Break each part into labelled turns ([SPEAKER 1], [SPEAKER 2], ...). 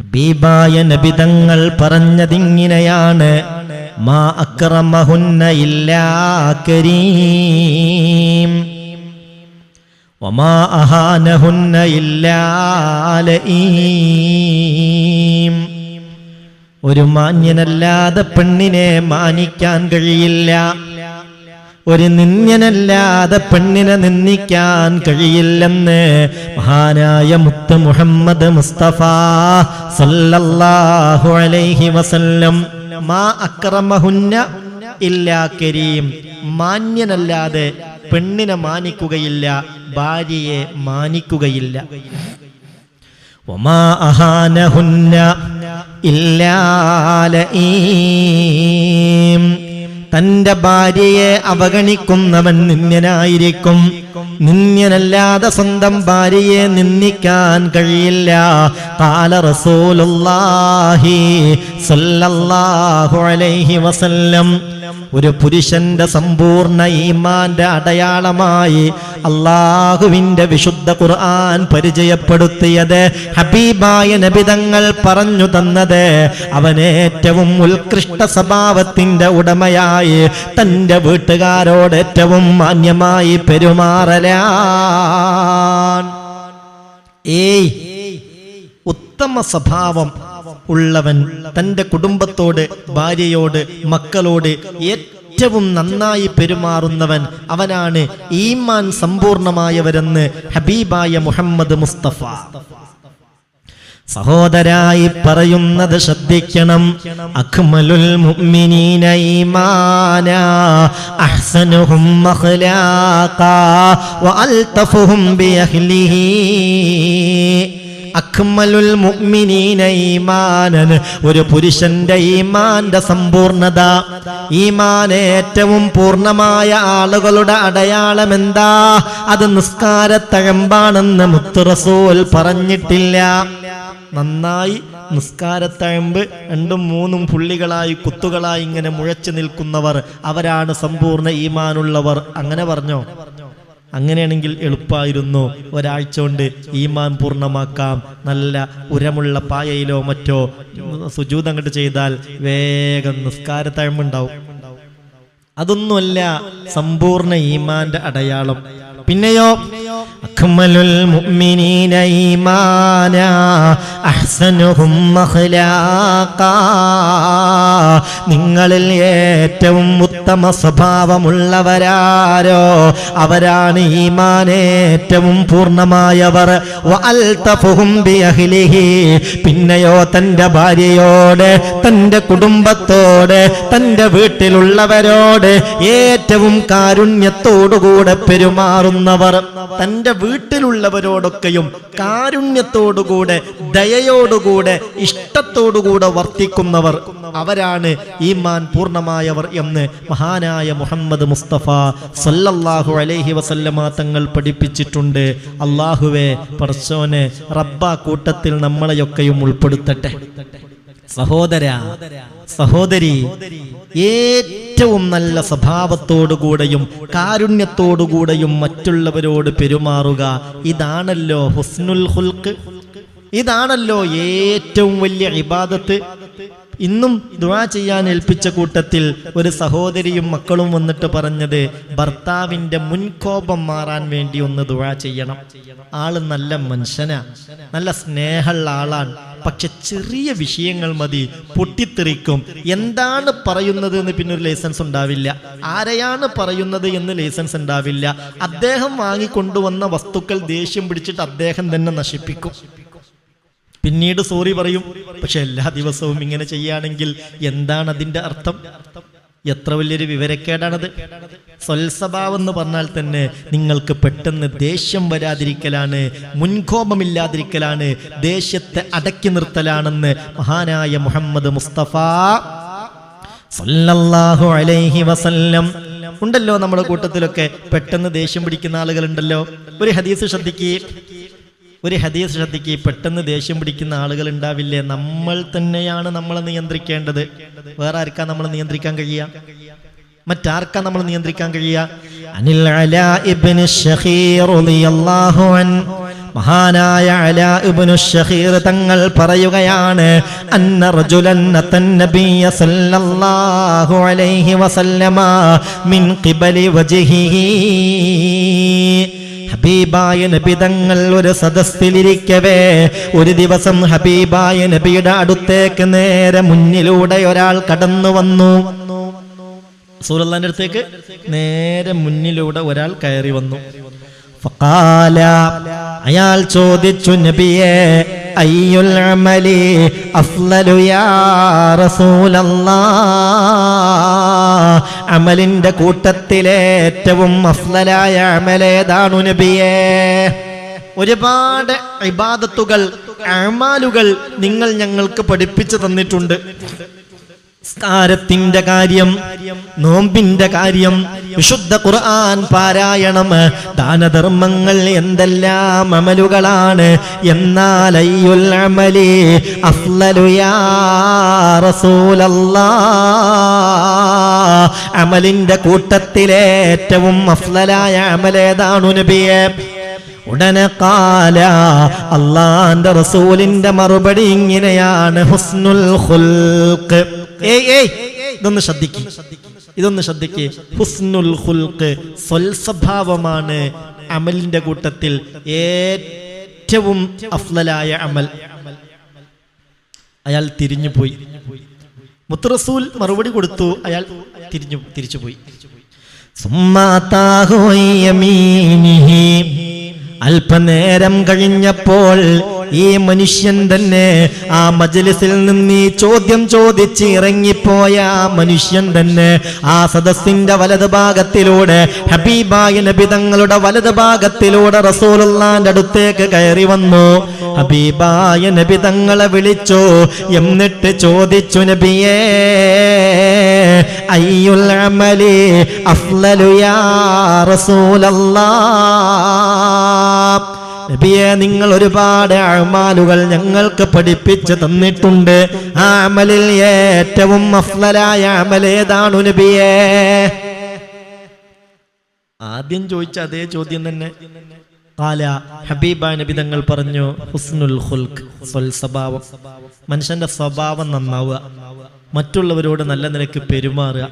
[SPEAKER 1] ഹബീബായ നബിതങ്ങൾ പറഞ്ഞതിങ്ങനെയാണ് മാ അക്രമഹുന്ന ഇല്ലാ കരീം. വമാ അഹാനഹുന്ന ഇല്ലാ ലഈം. ഒരു മാന്യനല്ലാതെ പെണ്ണിനെ മാനിക്കാൻ കഴിയില്ല. ഒരു നിന്യനല്ലാതെ പെണ്ണിനെ നിന്ദിക്കാൻ കഴിയില്ലെന്ന് മഹാനായ മുത്ത് മുഹമ്മദ് മുസ്തഫ സല്ലല്ലാഹു അലൈഹി വസല്ലം. മാ അക്രമഹുന്ന ഇല്ലാ കരീം. മാന്യനല്ലാതെ പെണ്ണിനെ മാനിക്കുകയില്ല ഭാര്യയെ മാനിക്കുകയില്ല. ഒമാ അഹാനഹുന്ന ഇല്ലാലീം തന്റെ ഭാര്യയെ അവഗണിക്കുന്നവൻ നിന്യനായിരിക്കും നിന്യനല്ലാതെ സ്വന്തം ഭാര്യയെ നിന്ദിക്കാൻ കഴിയില്ല. കാല റസൂലുള്ളാഹി സല്ലല്ലാഹു അലൈഹി വസല്ലം. ഒരു പുരുഷന്റെ സമ്പൂർണ ഈമാന്റെ അടയാളമായി അള്ളാഹുവിന്റെ വിശുദ്ധ ഖുർആൻ പരിചയപ്പെടുത്തിയത് ഹബീബായ നബിതങ്ങൾ പറഞ്ഞു തന്നത് അവൻ ഏറ്റവും ഉത്കൃഷ്ട സ്വഭാവത്തിന്റെ ഉടമയായി തന്റെ വീട്ടുകാരോട് ഏറ്റവും മാന്യമായി പെരുമാറലാൻ ഏയ് ഉത്തമ സ്വഭാവം ഉള്ളവൻ തന്റെ കുടുംബത്തോട് ഭാര്യയോട് മക്കളോട് ഏറ്റവും നന്നായി പെരുമാറുന്നവൻ അവനാണ് ഈമാൻ സമ്പൂർണമായവരെന്ന് ഹബീബായ മുഹമ്മദ് മുസ്തഫ. സഹോദരായി പറയുന്നത് ശ്രദ്ധിക്കണം. അക്മലുൽ മുഅ്മിനീന ഈമാന അഹ്സനുഹും മഖ്ലാഖാ വഅൽതഫുഹും ബിഅഹ്ലിഹി. അക്മലുൽ മുഅ്മിനീന ഈമാനൻ ഒരു പുരുഷന്റെ ഈമാന്റെ സമ്പൂർണത. ഈമാൻ ഏറ്റവും പൂർണമായ ആളുകളുടെ അടയാളം എന്താ അത് നിസ്കാരത്തഴമ്പാണെന്ന് മുത്തുറസൂൽ പറഞ്ഞിട്ടില്ല. നന്നായി നിസ്കാരത്തഴമ്പ് രണ്ടും മൂന്നും പുള്ളികളായി കുത്തുകളായി ഇങ്ങനെ മുഴച്ചു നിൽക്കുന്നവർ അവരാണ് സമ്പൂർണ ഈമാനുള്ളവർ. അങ്ങനെ പറഞ്ഞോ? അങ്ങനെയാണെങ്കിൽ എളുപ്പമായിരുന്നു ഒരാഴ്ച കൊണ്ട് ഈമാൻ പൂർണമാക്കാം. നല്ല ഉരമുള്ള പായയിലോ മറ്റോ സുജൂത് അങ്ങോട്ട് ചെയ്താൽ വേഗം നിസ്കാര നിസ്കാരത്തഴമ്പുണ്ടാവും. അതൊന്നുമല്ല സമ്പൂർണ ഈമാന്റെ അടയാളം. പിന്നെയോ? അക്മലുൽ മുഅ്മിനീന അഖ്ലാഖാ. നിങ്ങളിൽ ഏറ്റവും ഉത്തമ സ്വഭാവമുള്ളവരാരോ? അവരാണ് ഈമാനേറ്റവും പൂർണമായവർ. പിന്നെയോ തന്റെ ഭാര്യയോട് തന്റെ കുടുംബത്തോട് തന്റെ വീട്ടിലുള്ളവരോട് ഏറ്റവും കാരുണ്യത്തോടുകൂടെ പെരുമാറുന്നവർ. തന്റെ വീട്ടിലുള്ളവരോടൊക്കെയും കാരുണ്യത്തോടുകൂടെ ദയയോടുകൂടെ ഇഷ്ടത്തോടുകൂടെ വർത്തിക്കുന്നവർ അവരാണ് ഈമാൻ പൂർണമായവർ എന്ന് മഹാനായ മുഹമ്മദ് മുസ്തഫ സല്ലല്ലാഹു അലൈഹി വസല്ലമ തങ്ങൾ പഠിപ്പിച്ചിട്ടുണ്ട്. അള്ളാഹുവെ പർശോനെ റബ്ബ കൂട്ടത്തിൽ നമ്മളെയൊക്കെയും ഉൾപ്പെടുത്തട്ടെ. സഹോദര സഹോദരി ഏറ്റവും നല്ല സ്വഭാവത്തോടുകൂടെയും കാരുണ്യത്തോടുകൂടെയും മറ്റുള്ളവരോട് പെരുമാറുക ഇതാണല്ലോ ഹുസ്നുൽ ഹുൽക്ക് ഇതാണല്ലോ ഏറ്റവും വലിയ ഇബാദത്ത്. ഇന്നും ദുവാ ചെയ്യാൻ ഏൽപ്പിച്ച കൂട്ടത്തിൽ ഒരു സഹോദരിയും മക്കളും വന്നിട്ട് പറഞ്ഞത് ഭർത്താവിന്റെ മുൻകോപം മാറാൻ വേണ്ടി ഒന്ന് ദുവാ ചെയ്യണം. ആൾ നല്ല മനുഷ്യനാ നല്ല സ്നേഹമുള്ള ആളാണ്. പക്ഷെ ചെറിയ വിഷയങ്ങൾ മതി പൊട്ടിത്തെറിക്കും. എന്താണ് പറയുന്നത് എന്ന് പിന്നെ ഒരു ലൈസൻസ് ഉണ്ടാവില്ല. ആരെയാണ് പറയുന്നത് എന്ന് ലൈസൻസ് ഉണ്ടാവില്ല. അദ്ദേഹം വാങ്ങിക്കൊണ്ടുവന്ന വസ്തുക്കൾ ദേഷ്യം പിടിച്ചിട്ട് അദ്ദേഹം തന്നെ നശിപ്പിക്കും. പിന്നീട് സോറി പറയും. പക്ഷെ എല്ലാ ദിവസവും ഇങ്ങനെ ചെയ്യുകയാണെങ്കിൽ എന്താണ് അതിന്റെ അർത്ഥം? എത്ര വലിയൊരു വിവരക്കേടാണത്. സ്വൽസ്വഭാവം എന്ന് പറഞ്ഞാൽ തന്നെ നിങ്ങൾക്ക് പെട്ടെന്ന് ദേഷ്യം വരാതിരിക്കലാണ് മുൻകോപമില്ലാതിരിക്കലാണ് ദേഷ്യത്തെ അടക്കി നിർത്തലാണെന്ന് മഹാനായ മുഹമ്മദ് മുസ്തഫ സല്ലല്ലാഹു അലൈഹി വസല്ലം. ഉണ്ടല്ലോ നമ്മുടെ കൂട്ടത്തിലൊക്കെ പെട്ടെന്ന് ദേഷ്യം പിടിക്കുന്ന ആളുകളുണ്ടല്ലോ. ഒരു ഹദീസ് ശ്രദ്ധിക്കുക ഒരു ഹദീസ് ശ്രദ്ധിക്ക് പെട്ടെന്ന് ദേഷ്യം പിടിക്കുന്ന ആളുകൾ ഉണ്ടാവില്ലേ? നമ്മൾ തന്നെയാണ് നമ്മളെ നിയന്ത്രിക്കേണ്ടത്. വേറെ ആർക്കാ നമ്മൾ നിയന്ത്രിക്കാൻ കഴിയുക? മറ്റാർക്കാ നമ്മൾ നിയന്ത്രിക്കാൻ കഴിയുക? അനിൽ അലാ ഇബ്നു ഷഹീർ റളിയല്ലാഹു മഹാനായ അലാ ഇബ്നു ഷഹീർ തങ്ങൾ പറയുകയാണ് അന്ന റജുലൻ നബിയ സല്ലല്ലാഹു അലൈഹി വസല്ലമ മിൻ ഖിബലി വജ്ഹിഹി. ഹബീബായ നബി തങ്ങൾ ഒരു സദസ്സിലിരിക്കവേ ഒരു ദിവസം ഹബീബായ നബിയുടെ അടുത്തേക്ക് നേരെ മുന്നിലൂടെ ഒരാൾ കടന്നു വന്നു. സൂറല്ലാന്റെ അടുത്തേക്ക് നേരെ മുന്നിലൂടെ ഒരാൾ കയറി വന്നു. അയാൾ ചോദിച്ചു നബിയെ അയ്യുൽ അമലി അഫ്ലലു യാ റസൂലല്ലാഹ്. അമലിന്റെ കൂട്ടത്തിലെ ഏറ്റവും അഫ്ലലായ അമലേതാണു നബിയേ. ഒരുപാട് ഇബാദത്തുകൾ അമാലുകൾ നിങ്ങൾ ഞങ്ങൾക്ക് പഠിപ്പിച്ചു തന്നിട്ടുണ്ട്. സ്കാരത്തിന്റെ കാര്യം നോമ്പിന്റെ കാര്യം വിശുദ്ധ ഖുർആൻ പാരായണം ദാനധർമ്മങ്ങൾ എന്തെല്ലാം അമലുകളാണ്. എന്നാൽ അമലിന്റെ കൂട്ടത്തിലേറ്റവും അഫ്ലലായ അമലേതാണു നബിയെ? ഉടനെ കാല അള്ളാന്റെ റസൂലിന്റെ മറുപടി ഇങ്ങനെയാണ്. ഹുസ്നുൽ ഖുൽഖ്. ഏയ് ഏയ് ഇതൊന്ന് ശ്രദ്ധിക്ക്. ഇതൊന്ന് ശ്രദ്ധിക്ക്. ഹുസ്നുൽ ഹുൽക്ക് സ്വൽസ്വഭാവമാണ് അമലിന്റെ കൂട്ടത്തിൽ ഏറ്റവും അഫ്ലലായ അമൽ. അയാൾ തിരിഞ്ഞുപോയി മുത്തറസൂൽ മറുപടി കൊടുത്തു. അയാൾ തിരിഞ്ഞു തിരിച്ചുപോയി സുമ്മാ അല്പനേരം കഴിഞ്ഞപ്പോൾ ഈ മനുഷ്യൻ തന്നെ ആ മജലിസിൽ നിന്ന് ഈ ചോദ്യം ചോദിച്ച് ഇറങ്ങിപ്പോയ ആ മനുഷ്യൻ തന്നെ ആ സദസ്സിന്റെ വലത് ഭാഗത്തിലൂടെ ഹബീബായ നബിതങ്ങളുടെ വലത് ഭാഗത്തിലൂടെ റസൂലുള്ളാന്റെ അടുത്തേക്ക് കയറി വന്നു. ഹബീബായ നബിതങ്ങളെ വിളിച്ചു എന്നിട്ട് ചോദിച്ചു നബിയേ അയ്യുൽ അമലി അഫ്ലലു യാ നബിയെ നിങ്ങൾ ഒരുപാട് അമാലുകൾ ഞങ്ങൾക്ക് പഠിപ്പിച്ച് തന്നിട്ടുണ്ട്. ആ അമലിൽ ഏറ്റവും അഫ്ലലായ അമലേതാണു നബിയെ? ആദ്യം ചോദിച്ച അതേ ചോദ്യം തന്നെ. നബി തങ്ങൾ പറഞ്ഞു ഹുസ്നുൽ സ്വൽ സ്വഭാവം മനുഷ്യന്റെ സ്വഭാവം നന്നാവുക. മറ്റുള്ളവരോട് നല്ല നിലയ്ക്ക് പെരുമാറുക.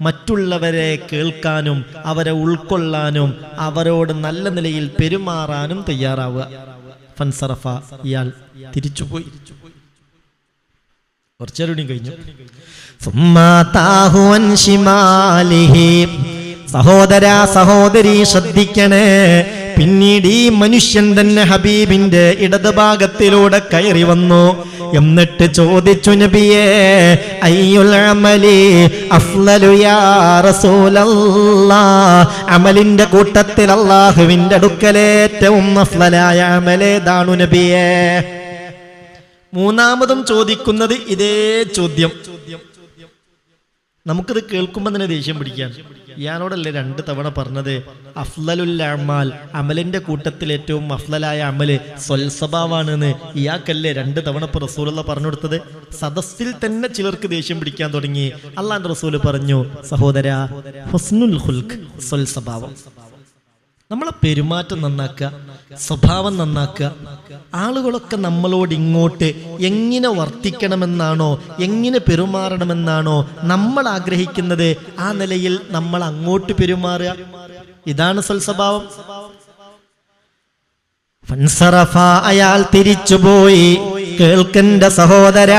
[SPEAKER 1] മറ്റുള്ളവരെ കേൾക്കാനും അവരെ ഉൾക്കൊള്ളാനും അവരോട് നല്ല നിലയിൽ പെരുമാറാനും തയ്യാറാവുക. ഫൻസറഫ ഇയാൾ തിരിച്ചുപോയി. കുറച്ചേരൂടിയും കഴിഞ്ഞു. സഹോദര സഹോദരി ശ്രദ്ധിക്കണേ. പിന്നീട് ഈ മനുഷ്യൻ തന്നെ ഹബീബിന്റെ ഇടതുഭാഗത്തിലൂടെ കയറി വന്നു. എന്നിട്ട് ചോദിച്ചു നബിയേ റസൂലല്ലാ അമലിന്റെ കൂട്ടത്തിൽ അള്ളാഹുവിന്റെ അടുക്കലേറ്റവും അഫ്ലലായ അമലേതാണു നബിയേ? മൂന്നാമതും ചോദിക്കുന്നത് ഇതേ ചോദ്യം. നമുക്കിത് കേൾക്കുമ്പോൾ തന്നെ ദേഷ്യം പിടിക്കാൻ ഇയാളോടല്ലേ രണ്ട് തവണ പറഞ്ഞത് അഫ്ലലുൽ അമാൽ അമലിന്റെ കൂട്ടത്തിൽ ഏറ്റവും അഫ്ലലായ അമൽ എന്ന് ഇയാൾക്കല്ലേ രണ്ട് തവണ ഇപ്പൊ റസൂലുള്ള പറഞ്ഞു കൊടുത്തത്? സദസ്സിൽ തന്നെ ചിലർക്ക് ദേഷ്യം പിടിക്കാൻ തുടങ്ങി. അള്ളാന്റെ റസൂൽ പറഞ്ഞു സഹോദര ഹുസ്നുൽ ഹുൽഖ് സ്വൽസ്വഭാവം. നമ്മളെ പെരുമാറ്റം നന്നാക്കുക സ്വഭാവം നന്നാക്കുക ആളുകളൊക്കെ നമ്മളോട് ഇങ്ങോട്ട് എങ്ങനെ വർത്തിക്കണമെന്നാണോ എങ്ങനെ പെരുമാറണമെന്നാണോ നമ്മൾ ആഗ്രഹിക്കുന്നത് ആ നിലയിൽ നമ്മൾ അങ്ങോട്ട് പെരുമാറുക. ഇതാണ് സൽസ്വഭാവം. ഫൻസറഫ അയാൾ തിരിച്ചുപോയി. കേൾക്കണ്ട സഹോദര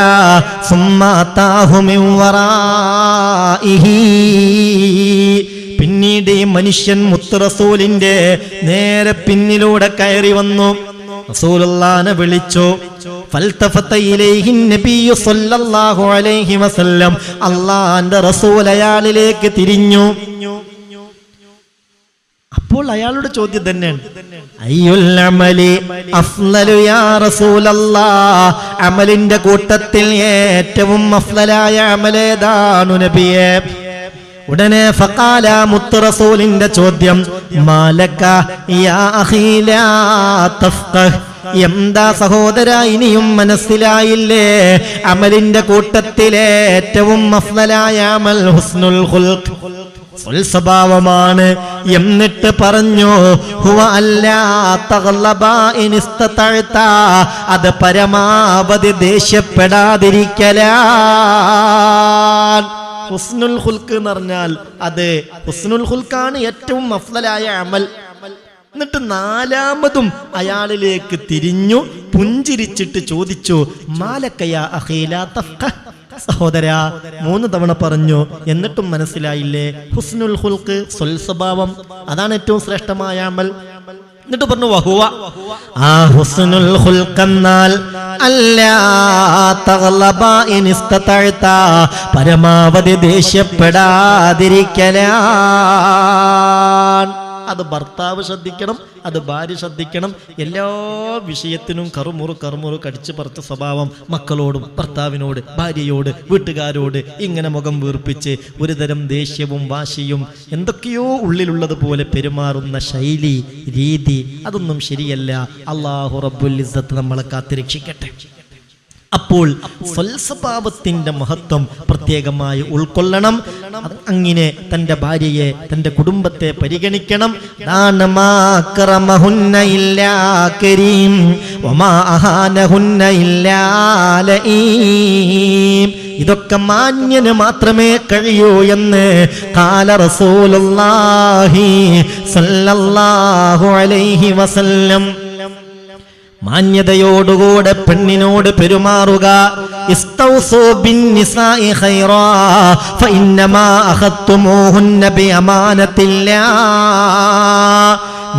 [SPEAKER 1] പിന്നീട് ഈ മനുഷ്യൻ മുത്തറസൂലിന്റെ നേരെ പിന്നിലൂടെ കയറി വന്നു. റസൂലുള്ളാനെ വിളിച്ചു. അയാളിലേക്ക് തിരിഞ്ഞു. അപ്പോൾ അയാളുടെ ചോദ്യം തന്നെയാണ്. അമലിന്റെ കൂട്ടത്തിൽ ഏറ്റവും അഫ്ലലായ അമലേതാണു നബിയെ. ഉടനെ ഫക്കാല മുത്ത് റസൂലിന്റെ ചോദ്യം മാലക്ക യാ എന്താ സഹോദര ഇനിയും മനസ്സിലായില്ലേ? അമലിന്റെ കൂട്ടത്തിലെ ഏറ്റവും അഫ്ലലായ അമൽ ഹുസ്നുൽ സ്വഭാവമാണ്. എന്നിട്ട് പറഞ്ഞു ഹുവ. അത് പരമാവധി ദേഷ്യപ്പെടാതിരിക്കലാൻ ഹുസ്നുൽ ഹുൽക്ക് എന്ന് പറഞ്ഞാൽ അതെ ഹുസ്നുൽ ഹുൽക്കാണ് ഏറ്റവും അഫ്ലലായ അമൽ. എന്നിട്ട് നാലാമതും അയാളിലേക്ക് തിരിഞ്ഞു പുഞ്ചിരിച്ചിട്ട് ചോദിച്ചു മാലക്കയ അഖീല തഫ്ഖഹ്?" സഹോദര മൂന്ന് തവണ പറഞ്ഞു എന്നിട്ടും മനസ്സിലായില്ലേ? ഹുസ്നുൽ ഹുൽക്ക് സ്വൽസ്വഭാവം അതാണ് ഏറ്റവും ശ്രേഷ്ഠമായ അമൽ. എന്നിട്ട് പറഞ്ഞു വഹുവ ആ ഹുസ്നുൽ ഹുൽക്കെന്നാൽ. പരമാവധി ദേഷ്യപ്പെടാതിരിക്കലാൻ അത് ഭർത്താവ് ശ്രദ്ധിക്കണം അത് ഭാര്യ ശ്രദ്ധിക്കണം. എല്ലാ വിഷയത്തിനും കറുമുറു കറുമുറു കടിച്ചു പറിച്ച സ്വഭാവം മക്കളോടും ഭർത്താവിനോട് ഭാര്യയോട് വീട്ടുകാരോട് ഇങ്ങനെ മുഖം വീർപ്പിച്ച് ഒരുതരം ദേഷ്യവും വാശിയും എന്തൊക്കെയോ ഉള്ളിലുള്ളത് പോലെ പെരുമാറുന്ന ശൈലി രീതി അതൊന്നും ശരിയല്ല. അള്ളാഹു റബ്ബുൽ ഇസ്സത്ത് നമ്മളെ കാത്തിരക്ഷിക്കട്ടെ. അപ്പോൾ സ്വൽസ്വഭാവത്തിന്റെ മഹത്വം പ്രത്യേകമായി ഉൾക്കൊള്ളണം അങ്ങനെ തന്റെ ഭാര്യയെ തന്റെ കുടുംബത്തെ പരിഗണിക്കണം. ഇതൊക്കെ മാന്യന് മാത്രമേ കഴിയൂ എന്ന് കാല റസൂലുള്ളാഹി അലൈഹി വസല്ലം മാന്യതയോടുകൂടെ പെണ്ണിനോട് പെരുമാറുക.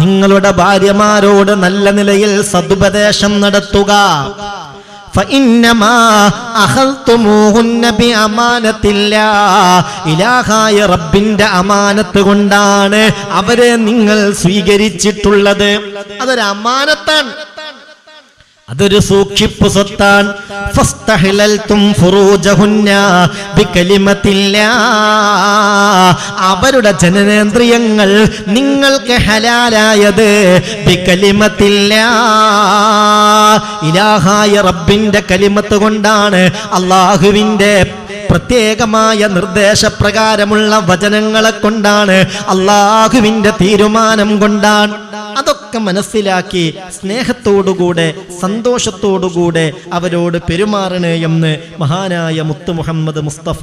[SPEAKER 1] നിങ്ങളുടെ ഭാര്യമാരോട് നല്ല നിലയിൽ സതുപദേശം നടത്തുക. ഇലാഹായ റബ്ബിന്റെ അമാനത്ത് കൊണ്ടാണ് അവരെ നിങ്ങൾ സ്വീകരിച്ചിട്ടുള്ളത്. അതൊരു അമാനത്താണ് അതൊരു സൂക്ഷിപ്പ് സ്വത്താൻ. അവരുടെ ജനനേന്ദ്രിയങ്ങൾ നിങ്ങൾക്ക് ഹലാലായത്. ഇലാഹായ റബ്ബിന്റെ കലിമത്ത് കൊണ്ടാണ് അള്ളാഹുവിന്റെ പ്രത്യേകമായ നിർദ്ദേശപ്രകാരമുള്ള വചനങ്ങളെ കൊണ്ടാണ് അള്ളാഹുവിന്റെ തീരുമാനം കൊണ്ടാണ് അതൊക്കെ മനസ്സിലാക്കി സ്നേഹത്തോടുകൂടെ സന്തോഷത്തോടുകൂടെ അവരോട് പെരുമാറണേ എന്ന് മഹാനായ മുത്തു മുഹമ്മദ് മുസ്തഫ